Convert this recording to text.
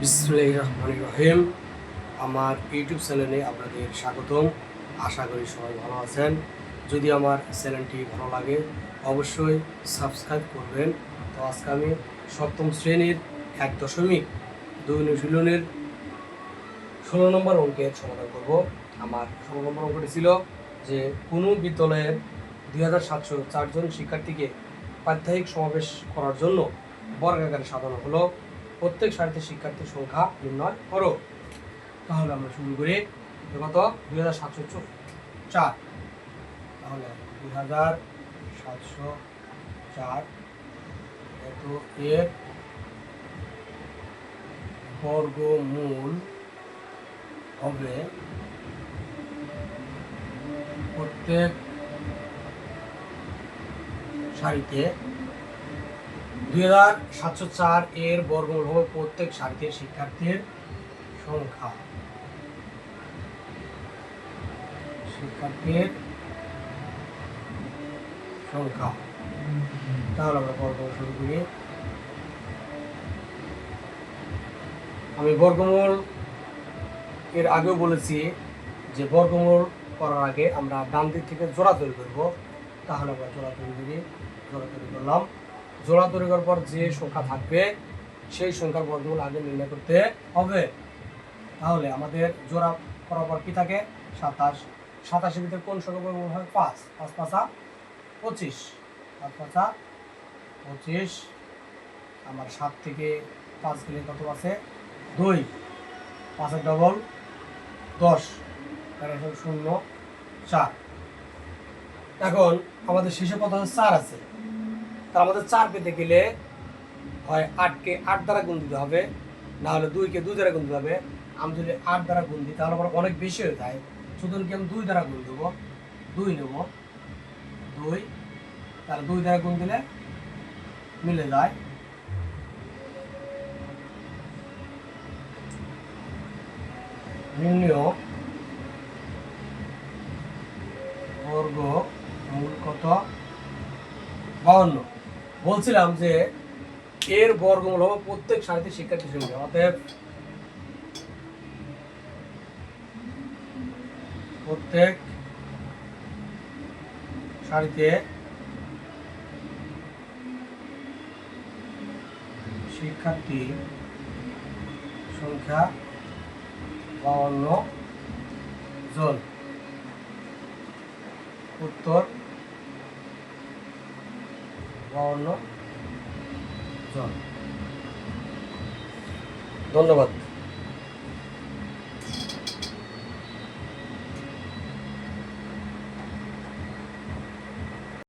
বিসমুল্লাহ রহমান রহিম আমার ইউটিউব চ্যানেলে আপনাদের স্বাগতম। আশা করি সবাই ভালো আছেন। যদি আমার চ্যানেলটি ভালো লাগে, অবশ্যই সাবস্ক্রাইব করবেন। তো আজকে আমি সপ্তম শ্রেণির এক দশমিক দুই অনুশীলনের ষোলো নম্বর অঙ্কের সমাধান করব। আমার ষোলো নম্বর অঙ্কটি ছিল যে কোনো বিদ্যালয়ের দুই হাজার সাতশো চারজন শিক্ষার্থীকে প্রাত্যহিক সমাবেশ করার জন্য বর্গাকারে সাজানো হলো। প্রত্যেক সারিতে শিক্ষার্থীর সংখ্যা নির্ণয় করো। তাহলে আমরা শুরু করি। কত? দুই হাজার সাতশো চার। তাহলে দুই হাজার সাতশো চার। এত এর বর্গমূল হবে প্রত্যেক সারিতে দুই হাজার সাতশো চার এর বর্গমূল হবে প্রত্যেক সারিতে শিক্ষার্থীর সংখ্যা। শিক্ষার্থীর সংখ্যা। তাহলে আমরা বর্গমূল শুরু করি। আমি বর্গমূল এর আগেও বলেছি যে বর্গমূল করার আগে আমরা ডান দিক থেকে জোড়া তৈরি করব। তাহলে আমরা জোড়া তৈরি করি, জোড়া তৈরি করলাম। জোড়া তৈরি করার পর যে সংখ্যা থাকবে, সেই সংখ্যার বর্গমূল আগে নির্ণয় করতে হবে। তাহলে আমাদের জোড়া করার পর কি থাকে? সাতাশ। সাতাশের ভিতরে কোন সংখ্যা বর্গমূল হয়? পাঁচ। পাঁচ পাঁচা পঁচিশ। পাঁচ পাঁচা পঁচিশ। আমার সাত থেকে পাঁচ গেলে কত আছে? দুই। পাঁচের ডবল দশ। শূন্য চার। এখন আমাদের শেষে কত চার আছে। তা আমাদের চার পেতে গেলে হয় আটকে আট দ্বারা গুণ দিতে হবে, না হলে দুইকে দুই দ্বারা গুণ দিতে হবে। আমি যদি আট দ্বারা গুণ দিই, তাহলে আমার অনেক বেশি হয়ে যায়। সুতরাং আমি দুই দ্বারা গুণ দেবো। দুই নেব। দুই, তাহলে দুই দ্বারা গুণ দিলে মিলে যায়। বর্গ মূল কত? বাউন্ন। বলছিলাম যে এর বর্গমূল হবে প্রত্যেক সারিতে শিক্ষার্থী সংখ্যা, অতএব প্রত্যেক সারিতে শিক্ষার্থী সংখ্যা বাউন্ন জন। উত্তর বাউন্ন জন ধন্যবাদ।